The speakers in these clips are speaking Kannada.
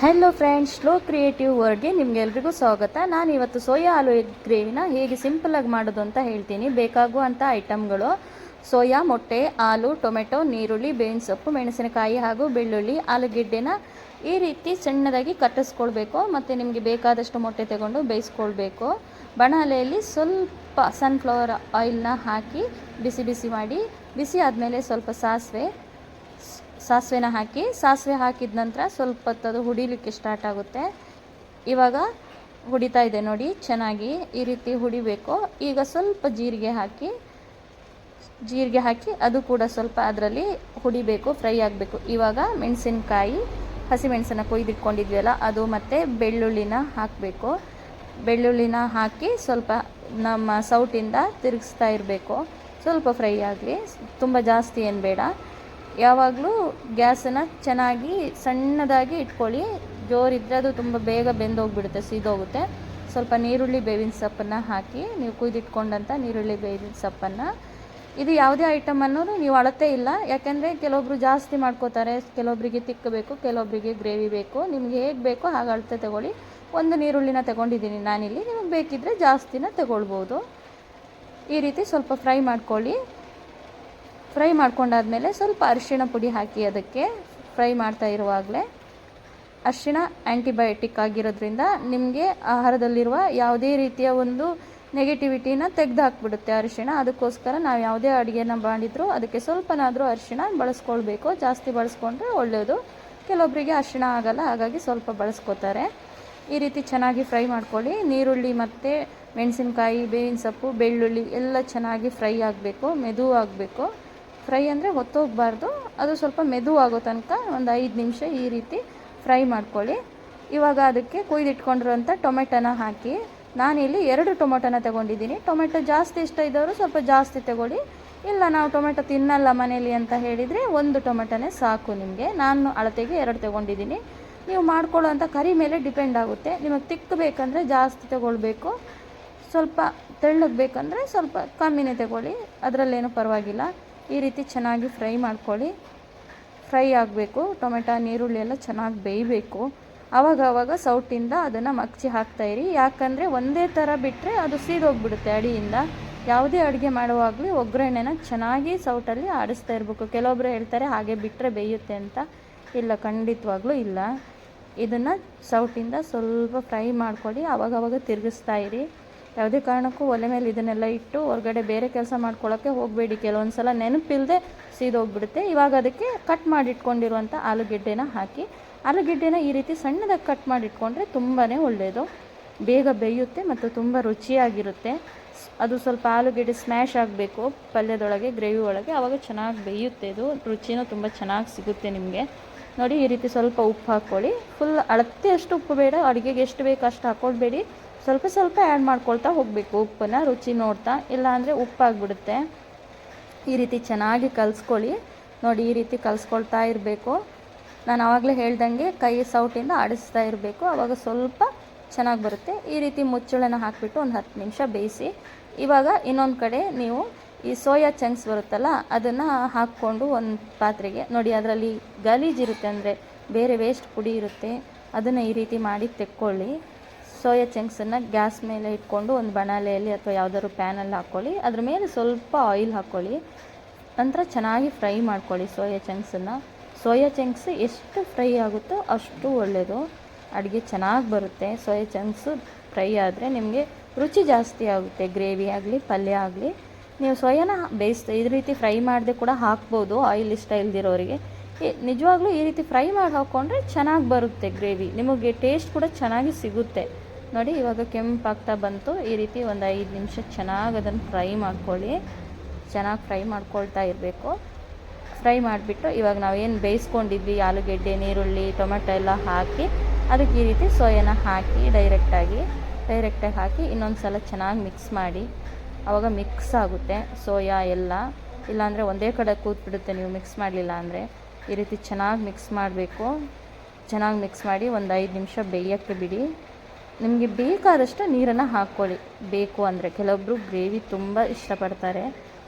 ಹಲೋ ಫ್ರೆಂಡ್ಸ್ ಸ್ಲೋ ಕ್ರಿಯೇಟಿವ್ ವರ್ಡ್ಗೆ ನಿಮಗೆಲ್ರಿಗೂ ಸ್ವಾಗತ. ನಾನು ಇವತ್ತು ಸೋಯಾ ಆಲೂ ಎಗ್ ಗ್ರೇವಿನ ಹೇಗೆ ಸಿಂಪಲಾಗಿ ಮಾಡೋದು ಅಂತ ಹೇಳ್ತೀನಿ. ಬೇಕಾಗುವಂಥ ಐಟಮ್ಗಳು ಸೋಯಾ, ಮೊಟ್ಟೆ, ಆಲೂ, ಟೊಮೆಟೊ ನೀರುಳ್ಳಿ ಬೇವಿನ ಸೊಪ್ಪು ಮೆಣಸಿನಕಾಯಿ ಹಾಗೂ ಬೆಳ್ಳುಳ್ಳಿ ಆಲೂಗೆಡ್ಡೆನ ಈ ರೀತಿ ಸಣ್ಣದಾಗಿ ಕಟ್ಟಿಸ್ಕೊಳ್ಬೇಕು. ಮತ್ತು ನಿಮಗೆ ಬೇಕಾದಷ್ಟು ಮೊಟ್ಟೆ ತಗೊಂಡು ಬೇಯಿಸ್ಕೊಳ್ಬೇಕು. ಬಣಲೆಯಲ್ಲಿ ಸ್ವಲ್ಪ ಸನ್ಫ್ಲವರ್ ಆಯಿಲ್ನ ಹಾಕಿ ಬಿಸಿ ಬಿಸಿ ಮಾಡಿ, ಬಿಸಿ ಆದಮೇಲೆ ಸ್ವಲ್ಪ ಸಾಸಿವೆ ಸಾಸಿವೆನ ಹಾಕಿ, ಸಾಸಿವೆ ಹಾಕಿದ ನಂತರ ಸ್ವಲ್ಪ ಹೊತ್ತದು ಹುಡಿಲಿಕ್ಕೆ ಸ್ಟಾರ್ಟ್ ಆಗುತ್ತೆ. ಇವಾಗ ಹುಡಿತಾ ಇದೆ ನೋಡಿ, ಚೆನ್ನಾಗಿ ಈ ರೀತಿ ಹುಡಿಬೇಕು. ಈಗ ಸ್ವಲ್ಪ ಜೀರಿಗೆ ಹಾಕಿ ಜೀರಿಗೆ ಹಾಕಿ ಅದು ಕೂಡ ಸ್ವಲ್ಪ ಅದರಲ್ಲಿ ಹುಡಿಬೇಕು, ಫ್ರೈ ಆಗಬೇಕು. ಇವಾಗ ಮೆಣಸಿನ್ಕಾಯಿ, ಹಸಿಮೆಣಸನ್ನು ಕೊಯ್ದಿಟ್ಕೊಂಡಿದ್ವಲ್ಲ, ಅದು ಮತ್ತು ಬೆಳ್ಳುಳ್ಳಿನ ಹಾಕಬೇಕು. ಬೆಳ್ಳುಳ್ಳಿನ ಹಾಕಿ ಸ್ವಲ್ಪ ನಮ್ಮ ಸೌಟಿಂದ ತಿರುಗಿಸ್ತಾ ಇರಬೇಕು. ಸ್ವಲ್ಪ ಫ್ರೈ ಆಗಲಿ, ತುಂಬ ಜಾಸ್ತಿ ಏನು ಬೇಡ. ಯಾವಾಗಲೂ ಗ್ಯಾಸನ್ನು ಚೆನ್ನಾಗಿ ಸಣ್ಣದಾಗಿ ಇಟ್ಕೊಳ್ಳಿ. ಜೋರಿದ್ದರೆ ಅದು ತುಂಬ ಬೇಗ ಬೆಂದೋಗ್ಬಿಡುತ್ತೆ, ಸೀದೋಗುತ್ತೆ. ಸ್ವಲ್ಪ ನೀರುಳ್ಳಿ ಬೇವಿನ ಸೊಪ್ಪನ್ನು ಹಾಕಿ ನೀವು ಕುಯ್ದಿಟ್ಕೊಂಡಂಥ ನೀರುಳ್ಳಿ ಬೇವಿನ ಸೊಪ್ಪನ್ನು. ಇದು ಯಾವುದೇ ಐಟಮ್ ಅನ್ನೋದು ನೀವು ಅಳತೆ ಇಲ್ಲ. ಯಾಕೆಂದರೆ ಕೆಲವೊಬ್ರು ಜಾಸ್ತಿ ಮಾಡ್ಕೋತಾರೆ. ಕೆಲವೊಬ್ಬರಿಗೆ ತಿಕ್ಕಬೇಕು ಕೆಲವೊಬ್ಬರಿಗೆ ಗ್ರೇವಿ ಬೇಕು. ನಿಮಗೆ ಹೇಗೆ ಬೇಕೋ ಹಾಗೆ ಅಳತೆ ತಗೊಳ್ಳಿ. ಒಂದು ನೀರುಳ್ಳಿನ ತಗೊಂಡಿದ್ದೀನಿ ನಾನಿಲ್ಲಿ. ನಿಮಗೆ ಬೇಕಿದ್ದರೆ ಜಾಸ್ತಿನ ತಗೊಳ್ಬೋದು. ಈ ರೀತಿ ಸ್ವಲ್ಪ ಫ್ರೈ ಮಾಡ್ಕೊಳ್ಳಿ. ಫ್ರೈ ಮಾಡ್ಕೊಂಡಾದ್ಮೇಲೆ ಸ್ವಲ್ಪ ಅರಿಶಿಣ ಪುಡಿ ಹಾಕಿ ಅದಕ್ಕೆ ಫ್ರೈ ಮಾಡ್ತಾ ಇರುವಾಗಲೇ. ಅರಿಶಿಣ ಆ್ಯಂಟಿಬಯೋಟಿಕ್ ಆಗಿರೋದ್ರಿಂದ ನಿಮಗೆ ಆಹಾರದಲ್ಲಿರುವ ಯಾವುದೇ ರೀತಿಯ ಒಂದು ನೆಗೆಟಿವಿಟಿನ ತೆಗೆದು ಹಾಕ್ಬಿಡುತ್ತೆ ಅರಿಶಿಣ. ಅದಕ್ಕೋಸ್ಕರ ನಾವು ಯಾವುದೇ ಅಡುಗೆನ ಮಾಡಿದರೂ ಅದಕ್ಕೆ ಸ್ವಲ್ಪನಾದರೂ ಅರಿಶಿಣ ಬಳಸ್ಕೊಳ್ಬೇಕು. ಜಾಸ್ತಿ ಬಳಸ್ಕೊಂಡ್ರೆ ಒಳ್ಳೆಯದು ಕೆಲವೊಬ್ಬರಿಗೆ ಅರಿಶಿಣ ಆಗಲ್ಲ, ಹಾಗಾಗಿ ಸ್ವಲ್ಪ ಬಳಸ್ಕೋತಾರೆ. ಈ ರೀತಿ ಚೆನ್ನಾಗಿ ಫ್ರೈ ಮಾಡ್ಕೊಳ್ಳಿ. ನೀರುಳ್ಳಿ ಮತ್ತು ಮೆಣಸಿನ್ಕಾಯಿ, ಬೇವಿನ ಸೊಪ್ಪು, ಬೆಳ್ಳುಳ್ಳಿ ಎಲ್ಲ ಚೆನ್ನಾಗಿ ಫ್ರೈ ಆಗಬೇಕು, ಮೆದು ಆಗಬೇಕು. ಫ್ರೈ ಅಂದರೆ ಹೊತ್ತೋಗಬಾರ್ದು. ಅದು ಸ್ವಲ್ಪ ಮೆದು ಆಗೋ ತನಕ ಒಂದು ಐದು ನಿಮಿಷ ಈ ರೀತಿ ಫ್ರೈ ಮಾಡ್ಕೊಳ್ಳಿ. ಇವಾಗ ಅದಕ್ಕೆ ಕೊಯ್ದಿಟ್ಕೊಂಡಿರುವಂಥ ಟೊಮೆಟೊನ ಹಾಕಿ. ನಾನಿಲ್ಲಿ ಎರಡು ಟೊಮೆಟೊನ ತಗೊಂಡಿದ್ದೀನಿ. ಟೊಮೆಟೊ ಜಾಸ್ತಿ ಇಷ್ಟ ಇದ್ದವರು ಸ್ವಲ್ಪ ಜಾಸ್ತಿ ತಗೊಳ್ಳಿ. ಇಲ್ಲ, ನಾವು ಟೊಮೆಟೊ ತಿನ್ನಲ್ಲ ಮನೇಲಿ ಅಂತ ಹೇಳಿದರೆ ಒಂದು ಟೊಮೆಟೊನೇ ಸಾಕು ನಿಮಗೆ. ನಾನು ಅಳತೆಗೆ ಎರಡು ತಗೊಂಡಿದ್ದೀನಿ. ನೀವು ಮಾಡ್ಕೊಳ್ಳೋ ಕರಿ ಮೇಲೆ ಡಿಪೆಂಡ್ ಆಗುತ್ತೆ. ನಿಮಗೆ ತಿಕ್ಕಬೇಕಂದ್ರೆ ಜಾಸ್ತಿ ತಗೊಳ್ಬೇಕು. ಸ್ವಲ್ಪ ತೆಳ್ಳಗೆ ಬೇಕಂದರೆ ಸ್ವಲ್ಪ ಕಮ್ಮಿನೇ ತಗೊಳ್ಳಿ. ಅದರಲ್ಲೇನು ಪರವಾಗಿಲ್ಲ. ಈ ರೀತಿ ಚೆನ್ನಾಗಿ ಫ್ರೈ ಮಾಡ್ಕೊಳ್ಳಿ. ಫ್ರೈ ಆಗಬೇಕು. ಟೊಮೆಟೊ ನೀರುಳ್ಳಿ ಎಲ್ಲ ಚೆನ್ನಾಗಿ ಬೇಯಬೇಕು. ಆವಾಗ ಆವಾಗ ಸೌಟಿಂದ ಅದನ್ನು ಮಗ್ಚಿ ಹಾಕ್ತಾಯಿರಿ ಯಾಕಂದರೆ ಒಂದೇ ಥರ ಬಿಟ್ಟರೆ ಅದು ಸೀದೋಗ್ಬಿಡುತ್ತೆ ಅಡಿಯಿಂದ. ಯಾವುದೇ ಅಡುಗೆ ಮಾಡುವಾಗಲೂ ಒಗ್ಗರಣೆನ ಚೆನ್ನಾಗಿ ಸೌಟಲ್ಲಿ ಆಡಿಸ್ತಾ ಇರಬೇಕು. ಕೆಲವೊಬ್ಬರು ಹೇಳ್ತಾರೆ ಹಾಗೆ ಬಿಟ್ಟರೆ ಬೇಯುತ್ತೆ ಅಂತ. ಇಲ್ಲ, ಖಂಡಿತವಾಗ್ಲೂ ಇಲ್ಲ. ಇದನ್ನು ಸೌಟಿಂದ ಸ್ವಲ್ಪ ಫ್ರೈ ಮಾಡ್ಕೊಳ್ಳಿ. ಆವಾಗವಾಗ ತಿರುಗಿಸ್ತಾ ಇರಿ. ಯಾವುದೇ ಕಾರಣಕ್ಕೂ ಒಲೆ ಮೇಲೆ ಇದನ್ನೆಲ್ಲ ಇಟ್ಟು ಹೊರಗಡೆ ಬೇರೆ ಕೆಲಸ ಮಾಡ್ಕೊಳ್ಳೋಕ್ಕೆ ಹೋಗಬೇಡಿ. ಕೆಲವೊಂದು ಸಲ ನೆನಪಿಲ್ಲದೆ ಸೀದೋಗ್ಬಿಡುತ್ತೆ. ಇವಾಗ ಅದಕ್ಕೆ ಕಟ್ ಮಾಡಿಟ್ಕೊಂಡಿರುವಂಥ ಆಲೂಗೆಡ್ಡೆನ ಹಾಕಿ, ಆಲೂಗೆಡ್ಡೆನ ಈ ರೀತಿ ಸಣ್ಣದಾಗಿ ಕಟ್ ಮಾಡಿಟ್ಕೊಂಡ್ರೆ ತುಂಬಾ ಒಳ್ಳೆಯದು ಬೇಗ ಬೇಯುತ್ತೆ ಮತ್ತು ತುಂಬ ರುಚಿಯಾಗಿರುತ್ತೆ. ಅದು ಸ್ವಲ್ಪ ಆಲೂಗೆಡ್ಡೆ ಸ್ಮ್ಯಾಶ್ ಆಗಬೇಕು, ಪಲ್ಯದೊಳಗೆ ಗ್ರೇವಿ ಒಳಗೆ. ಆವಾಗ ಚೆನ್ನಾಗಿ ಬೇಯುತ್ತೆ ಇದು. ರುಚಿನೂ ತುಂಬ ಚೆನ್ನಾಗಿ ಸಿಗುತ್ತೆ ನಿಮಗೆ. ನೋಡಿ, ಈ ರೀತಿ ಸ್ವಲ್ಪ ಉಪ್ಪು ಹಾಕ್ಕೊಳ್ಳಿ. ಫುಲ್ ಅಳತೆ ಅಷ್ಟು ಉಪ್ಪು ಬೇಡ. ಅಡುಗೆಗೆ ಎಷ್ಟು ಬೇಕು ಅಷ್ಟು ಹಾಕ್ಕೊಳ್ಬೇಡಿ. ಸ್ವಲ್ಪ ಸ್ವಲ್ಪ ಆ್ಯಡ್ ಮಾಡ್ಕೊಳ್ತಾ ಹೋಗಬೇಕು. ಉಪ್ಪನ್ನು ರುಚಿ ನೋಡ್ತಾ, ಇಲ್ಲಾಂದರೆ ಉಪ್ಪಾಗ್ಬಿಡುತ್ತೆ. ಈ ರೀತಿ ಚೆನ್ನಾಗಿ ಕಲಿಸ್ಕೊಳ್ಳಿ. ನೋಡಿ, ಈ ರೀತಿ ಕಲಿಸ್ಕೊಳ್ತಾ ಇರಬೇಕು. ನಾನು ಆವಾಗಲೇ ಹೇಳ್ದಂಗೆ ಕೈ ಸೌಟಿಂದ ಆಡಿಸ್ತಾ ಇರಬೇಕು. ಆವಾಗ ಸ್ವಲ್ಪ ಚೆನ್ನಾಗಿ ಬರುತ್ತೆ. ಈ ರೀತಿ ಮುಚ್ಚಳನ ಹಾಕಿಬಿಟ್ಟು ಒಂದು ಹತ್ತು ನಿಮಿಷ ಬೇಯಿಸಿ. ಇವಾಗ ಇನ್ನೊಂದು ಕಡೆ ನೀವು ಈ ಸೋಯಾ ಚಂಕ್ಸ್ ಬರುತ್ತಲ್ಲ, ಅದನ್ನು ಹಾಕ್ಕೊಂಡು ಒಂದು ಪಾತ್ರೆಗೆ, ನೋಡಿ, ಅದರಲ್ಲಿ ಗಲೀಜಿರುತ್ತೆ ಅಂದರೆ ಬೇರೆ ವೇಸ್ಟ್ ಪುಡಿ ಇರುತ್ತೆ. ಅದನ್ನು ಈ ರೀತಿ ಮಾಡಿ ತೆಕ್ಕೊಳ್ಳಿ. ಸೋಯಾ ಚಂಕ್ಸನ್ನು ಗ್ಯಾಸ್ ಮೇಲೆ ಇಟ್ಕೊಂಡು ಒಂದು ಬಣಲೆಯಲ್ಲಿ ಅಥವಾ ಯಾವುದಾದ್ರು ಪ್ಯಾನಲ್ಲಿ ಹಾಕ್ಕೊಳ್ಳಿ. ಅದ್ರ ಮೇಲೆ ಸ್ವಲ್ಪ ಆಯಿಲ್ ಹಾಕ್ಕೊಳ್ಳಿ. ನಂತರ ಚೆನ್ನಾಗಿ ಫ್ರೈ ಮಾಡ್ಕೊಳ್ಳಿ ಸೋಯಾ ಚಂಕ್ಸನ್ನು ಸೋಯಾ ಚಂಕ್ಸ್ ಎಷ್ಟು ಫ್ರೈ ಆಗುತ್ತೋ ಅಷ್ಟು ಒಳ್ಳೆಯದು ಅಡುಗೆ ಚೆನ್ನಾಗಿ ಬರುತ್ತೆ. ಸೋಯಾ ಚಂಕ್ಸು ಫ್ರೈ ಆದರೆ ನಿಮಗೆ ರುಚಿ ಜಾಸ್ತಿ ಆಗುತ್ತೆ. ಗ್ರೇವಿ ಆಗಲಿ, ಪಲ್ಯ ಆಗಲಿ. ನೀವು ಸೋಯಾನ ಬೇಯಿಸ್ತಾ ಈ ರೀತಿ ಫ್ರೈ ಮಾಡದೆ ಕೂಡ ಹಾಕ್ಬೋದು ಆಯಿಲ್ ಇಷ್ಟ ಇಲ್ದಿರೋರಿಗೆ ನಿಜವಾಗ್ಲೂ ಈ ರೀತಿ ಫ್ರೈ ಮಾಡಿ ಹಾಕ್ಕೊಂಡ್ರೆ ಚೆನ್ನಾಗಿ ಬರುತ್ತೆ ಗ್ರೇವಿ. ನಿಮಗೆ ಟೇಸ್ಟ್ ಕೂಡ ಚೆನ್ನಾಗಿ ಸಿಗುತ್ತೆ. ನೋಡಿ, ಇವಾಗ ಕೆಂಪಾಗ್ತಾ ಬಂತು. ಈ ರೀತಿ ಒಂದು ಐದು ನಿಮಿಷ ಚೆನ್ನಾಗಿ ಅದನ್ನು ಫ್ರೈ ಮಾಡ್ಕೊಳ್ಳಿ. ಚೆನ್ನಾಗಿ ಫ್ರೈ ಮಾಡ್ಕೊಳ್ತಾ ಇರಬೇಕು. ಫ್ರೈ ಮಾಡಿಬಿಟ್ಟು ಇವಾಗ ನಾವು ಏನು ಬೇಯಿಸ್ಕೊಂಡಿದ್ವಿ, ಆಲೂಗೆಡ್ಡೆ ನೀರುಳ್ಳಿ ಟೊಮೆಟೊ ಎಲ್ಲ ಹಾಕಿ, ಅದಕ್ಕೆ ಈ ರೀತಿ ಸೋಯಾನ ಹಾಕಿ ಡೈರೆಕ್ಟಾಗಿ ಡೈರೆಕ್ಟಾಗಿ ಹಾಕಿ ಇನ್ನೊಂದು ಸಲ ಚೆನ್ನಾಗಿ ಮಿಕ್ಸ್ ಮಾಡಿ. ಆವಾಗ ಮಿಕ್ಸ್ ಆಗುತ್ತೆ ಸೋಯಾ ಎಲ್ಲ. ಇಲ್ಲಾಂದರೆ ಒಂದೇ ಕಡೆ ಕೂತ್ಬಿಡುತ್ತೆ, ನೀವು ಮಿಕ್ಸ್ ಮಾಡಲಿಲ್ಲ ಅಂದರೆ. ಈ ರೀತಿ ಚೆನ್ನಾಗಿ ಮಿಕ್ಸ್ ಮಾಡಬೇಕು. ಚೆನ್ನಾಗಿ ಮಿಕ್ಸ್ ಮಾಡಿ ಒಂದು ಐದು ನಿಮಿಷ ಬೇಯೋಕ್ಕೆ ಬಿಡಿ. ನಿಮಗೆ ಬೇಕಾದಷ್ಟು ನೀರನ್ನು ಹಾಕ್ಕೊಳ್ಳಿ. ಬೇಕು ಅಂದರೆ ಕೆಲವೊಬ್ಬರು ಗ್ರೇವಿ ತುಂಬ ಇಷ್ಟಪಡ್ತಾರೆ.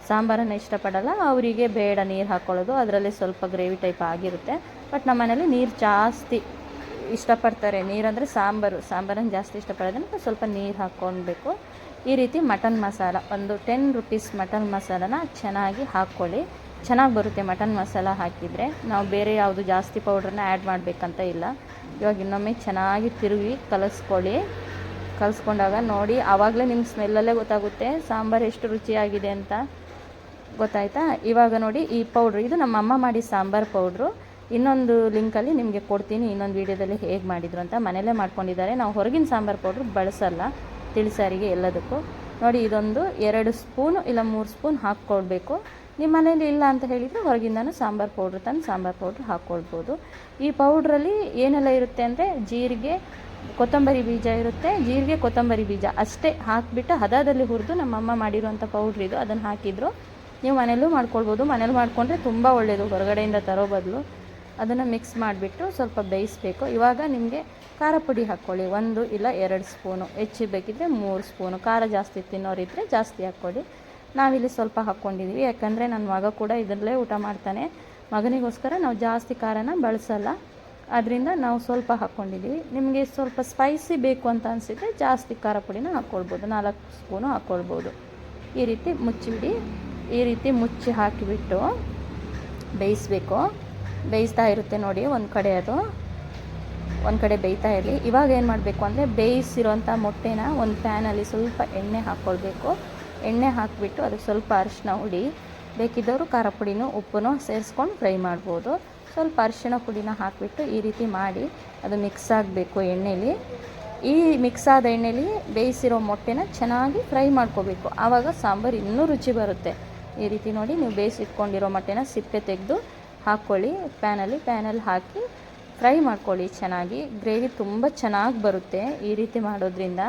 ಸಾಂಬಾರನ್ನು ಇಷ್ಟಪಡಲ್ಲ. ಅವರಿಗೆ ಬೇಡ ನೀರು ಹಾಕ್ಕೊಳ್ಳೋದು ಅದರಲ್ಲಿ ಸ್ವಲ್ಪ ಗ್ರೇವಿ ಟೈಪ್ ಆಗಿರುತ್ತೆ. ಬಟ್ ನಮ್ಮ ಮನೇಲಿ ನೀರು ಜಾಸ್ತಿ ಇಷ್ಟಪಡ್ತಾರೆ. ನೀರಂದರೆ ಸಾಂಬಾರು. ಸಾಂಬಾರನ್ನು ಜಾಸ್ತಿ ಇಷ್ಟಪಡೋದ್ರಿಂದ ಸ್ವಲ್ಪ ನೀರು ಹಾಕ್ಕೊಳ್ಬೇಕು. ಈ ರೀತಿ ಮಟನ್ ಮಸಾಲ, ಒಂದು ಟೆನ್ ರುಪೀಸ್ ಮಟನ್ ಮಸಾಲನ ಚೆನ್ನಾಗಿ ಹಾಕ್ಕೊಳ್ಳಿ. ಚೆನ್ನಾಗಿ ಬರುತ್ತೆ ಮಟನ್ ಮಸಾಲ ಹಾಕಿದರೆ. ನಾವು ಬೇರೆ ಯಾವುದು ಜಾಸ್ತಿ ಪೌಡ್ರನ್ನ ಆ್ಯಡ್ ಮಾಡಬೇಕಂತ ಇಲ್ಲ. ಇವಾಗ ಇನ್ನೊಮ್ಮೆ ಚೆನ್ನಾಗಿ ತಿರುಗಿ ಕಲಿಸ್ಕೊಳ್ಳಿ. ಕಲಿಸ್ಕೊಂಡಾಗ ನೋಡಿ, ಆವಾಗಲೇ ನಿಮ್ಮ ಸ್ಮೆಲ್ಲಲ್ಲೇ ಗೊತ್ತಾಗುತ್ತೆ ಸಾಂಬಾರು ಎಷ್ಟು ರುಚಿಯಾಗಿದೆ ಅಂತ. ಗೊತ್ತಾಯ್ತಾ? ಇವಾಗ ನೋಡಿ ಈ ಪೌಡ್ರ್, ಇದು ನಮ್ಮ ಅಮ್ಮ ಮಾಡಿ ಸಾಂಬಾರು ಪೌಡ್ರು. ಇನ್ನೊಂದು ಲಿಂಕಲ್ಲಿ ನಿಮಗೆ ಕೊಡ್ತೀನಿ, ಇನ್ನೊಂದು ವೀಡಿಯೋದಲ್ಲಿ ಹೇಗೆ ಮಾಡಿದ್ರು ಅಂತ. ಮನೆಯಲ್ಲೇ ಮಾಡ್ಕೊಂಡಿದ್ದಾರೆ. ನಾವು ಹೊರಗಿನ ಸಾಂಬಾರು ಪೌಡ್ರ್ ಬಳಸಲ್ಲ ತಿಳಿಸಾರಿಗೆ ಎಲ್ಲದಕ್ಕೂ. ನೋಡಿ, ಇದೊಂದು ಎರಡು ಸ್ಪೂನು ಇಲ್ಲ ಮೂರು ಸ್ಪೂನ್ ಹಾಕ್ಕೊಳ್ಬೇಕು. ನಿಮ್ಮ ಮನೇಲಿ ಇಲ್ಲ ಅಂತ ಹೇಳಿದರೆ ಹೊರಗಿಂದನೂ ಸಾಂಬಾರು ಪೌಡ್ರ್ ತಂದು ಸಾಂಬಾರು ಪೌಡ್ರ್ ಹಾಕ್ಕೊಳ್ಬೋದು. ಈ ಪೌಡ್ರಲ್ಲಿ ಏನೆಲ್ಲ ಇರುತ್ತೆ ಅಂದರೆ ಜೀರಿಗೆ, ಕೊತ್ತಂಬರಿ ಬೀಜ ಇರುತ್ತೆ. ಜೀರಿಗೆ, ಕೊತ್ತಂಬರಿ ಬೀಜ ಅಷ್ಟೇ ಹಾಕಿಬಿಟ್ಟು ಹದದಲ್ಲಿ ಹುರಿದು ನಮ್ಮಮ್ಮ ಮಾಡಿರುವಂಥ ಪೌಡ್ರ್ ಇದು, ಅದನ್ನು ಹಾಕಿದ್ರು. ನೀವು ಮನೇಲೂ ಮಾಡ್ಕೊಳ್ಬೋದು. ಮನೇಲಿ ಮಾಡಿಕೊಂಡ್ರೆ ತುಂಬ ಒಳ್ಳೆಯದು ಹೊರಗಡೆಯಿಂದ ತರೋ ಬದಲು ಅದನ್ನು ಮಿಕ್ಸ್ ಮಾಡಿಬಿಟ್ಟು ಸ್ವಲ್ಪ ಬೇಯಿಸಬೇಕು. ಇವಾಗ ನಿಮಗೆ ಖಾರ ಪುಡಿ ಹಾಕ್ಕೊಳ್ಳಿ. ಒಂದು ಇಲ್ಲ ಎರಡು ಸ್ಪೂನು. ಹೆಚ್ಚು ಬೇಕಿದ್ದರೆ ಮೂರು ಸ್ಪೂನು. ಖಾರ ಜಾಸ್ತಿ ತಿನ್ನೋರಿದ್ದರೆ ಜಾಸ್ತಿ ಹಾಕ್ಕೊಳ್ಳಿ. ನಾವಿಲ್ಲಿ ಸ್ವಲ್ಪ ಹಾಕ್ಕೊಂಡಿದ್ದೀವಿ ಯಾಕಂದರೆ ನನ್ನ ಮಗ ಕೂಡ ಇದರಲ್ಲೇ ಊಟ ಮಾಡ್ತಾನೆ. ಮಗನಿಗೋಸ್ಕರ ನಾವು ಜಾಸ್ತಿ ಖಾರನ ಬಳಸಲ್ಲ. ಅದರಿಂದ ನಾವು ಸ್ವಲ್ಪ ಹಾಕ್ಕೊಂಡಿದ್ದೀವಿ ನಿಮಗೆ ಸ್ವಲ್ಪ ಸ್ಪೈಸಿ ಬೇಕು ಅಂತ ಅನಿಸಿದ್ರೆ ಜಾಸ್ತಿ ಖಾರ ಪುಡಿನ ಹಾಕ್ಕೊಳ್ಬೋದು ನಾಲ್ಕು ಸ್ಪೂನು ಹಾಕ್ಕೊಳ್ಬೋದು ಈ ರೀತಿ ಮುಚ್ಚಿಬಿಡಿ. ಈ ರೀತಿ ಮುಚ್ಚಿ ಹಾಕಿಬಿಟ್ಟು ಬೇಯಿಸ್ಬೇಕು. ಬೇಯಿಸ್ತಾ ಇರುತ್ತೆ ನೋಡಿ, ಒಂದು ಕಡೆ ಅದು. ಒಂದು ಕಡೆ ಬೇಯ್ತಾ ಇರಲಿ. ಇವಾಗ ಏನು ಮಾಡಬೇಕು ಅಂದರೆ ಬೇಯಿಸಿರೋಂಥ ಮೊಟ್ಟೆನ ಒಂದು ಪ್ಯಾನಲ್ಲಿ ಸ್ವಲ್ಪ ಎಣ್ಣೆ ಹಾಕ್ಕೊಳ್ಬೇಕು ಎಣ್ಣೆ ಹಾಕಿಬಿಟ್ಟು ಅದಕ್ಕೆ ಸ್ವಲ್ಪ ಅರಿಶಿನ ಹುಡಿ, ಬೇಕಿದ್ದವರು ಖಾರ ಪುಡಿನೂ ಉಪ್ಪನ್ನು ಸೇರಿಸ್ಕೊಂಡು ಫ್ರೈ ಮಾಡ್ಬೋದು. ಸ್ವಲ್ಪ ಅರಿಶಿಣ ಪುಡಿನ ಹಾಕಿಬಿಟ್ಟು ಈ ರೀತಿ ಮಾಡಿ ಅದು ಮಿಕ್ಸ್ ಆಗಬೇಕು ಎಣ್ಣೆಲಿ. ಈ ಮಿಕ್ಸ್ ಆದ ಎಣ್ಣೆಲಿ ಬೇಯಿಸಿರೋ ಮೊಟ್ಟೆನ ಚೆನ್ನಾಗಿ ಫ್ರೈ ಮಾಡ್ಕೋಬೇಕು. ಆವಾಗ ಸಾಂಬಾರು ಇನ್ನೂ ರುಚಿ ಬರುತ್ತೆ. ಈ ರೀತಿ ನೋಡಿ ನೀವು ಬೇಯಿಸಿಟ್ಕೊಂಡಿರೋ ಮೊಟ್ಟೆನ ಸಿಪ್ಪೆ ತೆಗೆದು ಹಾಕ್ಕೊಳ್ಳಿ. ಪ್ಯಾನಲ್ಲಿ ಪ್ಯಾನಲ್ಲಿ ಹಾಕಿ ಫ್ರೈ ಮಾಡ್ಕೊಳ್ಳಿ ಚೆನ್ನಾಗಿ. ಗ್ರೇವಿ ತುಂಬ ಚೆನ್ನಾಗಿ ಬರುತ್ತೆ ಈ ರೀತಿ ಮಾಡೋದ್ರಿಂದ.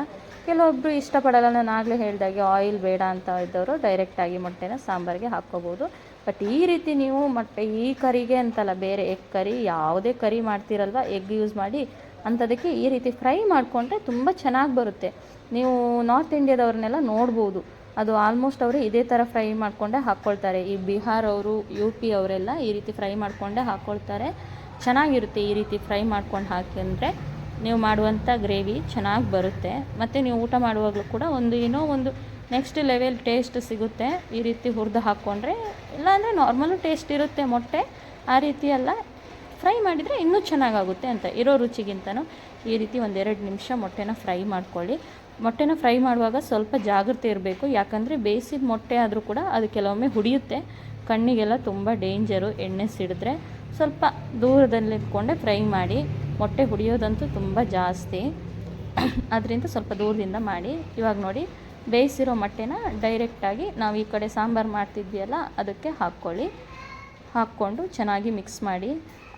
ಕೆಲವೊಬ್ಬರು ಇಷ್ಟಪಡಲ್ಲ, ನಾನು ಆಗಲೇ ಹೇಳಿದಾಗೆ ಆಯಿಲ್ ಬೇಡ ಅಂತ ಇದ್ದವರು ಡೈರೆಕ್ಟಾಗಿ ಮೊಟ್ಟೆನ ಸಾಂಬಾರಿಗೆ ಹಾಕ್ಕೋಬೋದು. ಬಟ್ ಈ ರೀತಿ ನೀವು ಮೊಟ್ಟೆ, ಈ ಕರಿಗೆ ಅಂತಲ್ಲ, ಬೇರೆ ಎಗ್ ಕರಿ, ಯಾವುದೇ ಕರಿ ಮಾಡ್ತೀರಲ್ವ ಎಗ್ ಯೂಸ್ ಮಾಡಿ ಅಂಥದಕ್ಕೆ ಈ ರೀತಿ ಫ್ರೈ ಮಾಡಿಕೊಂಡ್ರೆ ತುಂಬ ಚೆನ್ನಾಗಿ ಬರುತ್ತೆ. ನೀವು ನಾರ್ತ್ ಇಂಡಿಯಾದವ್ರನ್ನೆಲ್ಲ ನೋಡ್ಬೋದು. ಅದು ಆಲ್ಮೋಸ್ಟ್ ಅವರು ಇದೇ ಥರ ಫ್ರೈ ಮಾಡಿಕೊಂಡೇ ಹಾಕ್ಕೊಳ್ತಾರೆ. ಈ ಬಿಹಾರ್ ಅವರು ಯು ಪಿ ಅವರೆಲ್ಲ ಈ ರೀತಿ ಫ್ರೈ ಮಾಡಿಕೊಂಡೇ ಹಾಕ್ಕೊಳ್ತಾರೆ. ಚೆನ್ನಾಗಿರುತ್ತೆ ಈ ರೀತಿ ಫ್ರೈ ಮಾಡ್ಕೊಂಡು ಹಾಕಿದ್ರೆ ನೀವು ಮಾಡುವಂಥ ಗ್ರೇವಿ ಚೆನ್ನಾಗಿ ಬರುತ್ತೆ. ಮತ್ತು ನೀವು ಊಟ ಮಾಡುವಾಗಲೂ ಕೂಡ ಒಂದು ಏನೋ ಒಂದು ನೆಕ್ಸ್ಟ್ ಲೆವೆಲ್ ಟೇಸ್ಟ್ ಸಿಗುತ್ತೆ. ಈ ರೀತಿ ಹುರಿದು ಹಾಕ್ಕೊಂಡ್ರೆ ಇಲ್ಲಾಂದರೆ ನಾರ್ಮಲು ಟೇಸ್ಟ್ ಇರುತ್ತೆ ಮೊಟ್ಟೆ. ಆ ರೀತಿ ಎಲ್ಲ ಫ್ರೈ ಮಾಡಿದರೆ ಇನ್ನೂ ಚೆನ್ನಾಗಾಗುತ್ತೆ ಅಂತ ಇರೋ ರುಚಿಗಿಂತನೂ. ಈ ರೀತಿ ಒಂದೆರಡು ನಿಮಿಷ ಮೊಟ್ಟೆನ ಫ್ರೈ ಮಾಡ್ಕೊಳ್ಳಿ. ಮೊಟ್ಟೆನ ಫ್ರೈ ಮಾಡುವಾಗ ಸ್ವಲ್ಪ ಜಾಗ್ರತೆ ಇರಬೇಕು. ಯಾಕಂದರೆ ಬೇಯಿಸಿದ ಮೊಟ್ಟೆ ಆದರೂ ಕೂಡ ಅದು ಕೆಲವೊಮ್ಮೆ ಹುಡಿಯುತ್ತೆ. ಕಣ್ಣಿಗೆಲ್ಲ ತುಂಬ ಡೇಂಜರು ಎಣ್ಣೆ ಸಿಡಿದ್ರೆ. ಸ್ವಲ್ಪ ದೂರದಲ್ಲಿ ಇಟ್ಕೊಂಡೆ ಫ್ರೈ ಮಾಡಿ. ಮೊಟ್ಟೆ ಹುಡಿಯೋದಂತೂ ತುಂಬ ಜಾಸ್ತಿ. ಅದರಿಂದ ಸ್ವಲ್ಪ ದೂರದಿಂದ ಮಾಡಿ. ಇವಾಗ ನೋಡಿ, ಬೇಯಿಸಿರೋ ಮೊಟ್ಟೆನ ಡೈರೆಕ್ಟಾಗಿ ನಾವು ಈ ಕಡೆ ಸಾಂಬಾರು ಮಾಡ್ತಿದ್ವಿಯಲ್ಲ ಅದಕ್ಕೆ ಹಾಕ್ಕೊಳ್ಳಿ. ಹಾಕ್ಕೊಂಡು ಚೆನ್ನಾಗಿ ಮಿಕ್ಸ್ ಮಾಡಿ.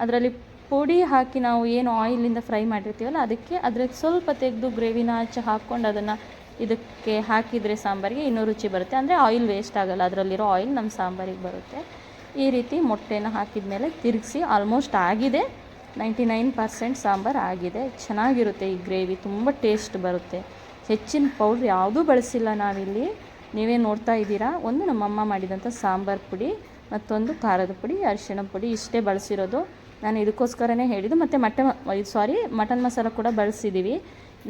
ಅದರಲ್ಲಿ ಪುಡಿ ಹಾಕಿ ನಾವು ಏನು ಆಯಿಲಿಂದ ಫ್ರೈ ಮಾಡಿರ್ತೀವಲ್ಲ, ಅದಕ್ಕೆ ಅದ್ರಲ್ಲಿ ಸ್ವಲ್ಪ ತೆಗೆದು ಗ್ರೇವಿನ ಆಚೆ ಹಾಕ್ಕೊಂಡು ಅದನ್ನು ಇದಕ್ಕೆ ಹಾಕಿದರೆ ಸಾಂಬಾರಿಗೆ ಇನ್ನೂ ರುಚಿ ಬರುತ್ತೆ. ಅಂದರೆ ಆಯಿಲ್ ವೇಸ್ಟ್ ಆಗೋಲ್ಲ, ಅದರಲ್ಲಿರೋ ಆಯಿಲ್ ನಮ್ಮ ಸಾಂಬಾರಿಗೆ ಬರುತ್ತೆ. ಈ ರೀತಿ ಮೊಟ್ಟೆನ ಹಾಕಿದ ಮೇಲೆ ತಿರುಗಿಸಿ ಆಲ್ಮೋಸ್ಟ್ ಆಗಿದೆ. ನೈಂಟಿ ನೈನ್ ಪರ್ಸೆಂಟ್ ಸಾಂಬಾರು ಆಗಿದೆ. ಚೆನ್ನಾಗಿರುತ್ತೆ ಈ ಗ್ರೇವಿ, ತುಂಬ ಟೇಸ್ಟ್ ಬರುತ್ತೆ. ಹೆಚ್ಚಿನ ಪೌಡ್ರ್ ಯಾವುದೂ ಬಳಸಿಲ್ಲ ನಾವಿಲ್ಲಿ. ನೀವೇ ನೋಡ್ತಾ ಇದ್ದೀರಾ, ಒಂದು ನಮ್ಮಮ್ಮ ಮಾಡಿದಂಥ ಸಾಂಬಾರು ಪುಡಿ ಮತ್ತೊಂದು ಖಾರದ ಪುಡಿ, ಅರಿಶಿಣ ಪುಡಿ, ಇಷ್ಟೇ ಬಳಸಿರೋದು. ನಾನು ಇದಕ್ಕೋಸ್ಕರನೇ ಹೇಳಿದ್ದು, ಮತ್ತು ಮಟನ್ ಸಾರಿ ಮಟನ್ ಮಸಾಲ ಕೂಡ ಬಳಸಿದ್ದೀವಿ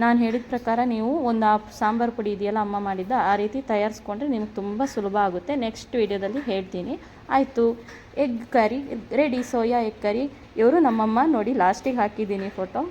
ನಾನು ಹೇಳಿದ ಪ್ರಕಾರ ನೀವು ಒಂದು ಆ ಸಾಂಬಾರು ಪುಡಿ ಇದೆಯಲ್ಲ, ಅಮ್ಮ ಮಾಡಿದ್ದ, ಆ ರೀತಿ ತಯಾರಿಸ್ಕೊಂಡ್ರೆ ನಿಮಗೆ ತುಂಬ ಸುಲಭ ಆಗುತ್ತೆ. ನೆಕ್ಸ್ಟ್ ವೀಡಿಯೋದಲ್ಲಿ ಹೇಳ್ತೀನಿ. ಆಯಿತು, egg curry, ready, soya egg curry. ಇವರು ನಮ್ಮಮ್ಮ ನೋಡಿ ಲಾಸ್ಟಿಗೆ ಹಾಕಿದ್ದೀನಿ ಫೋಟೋ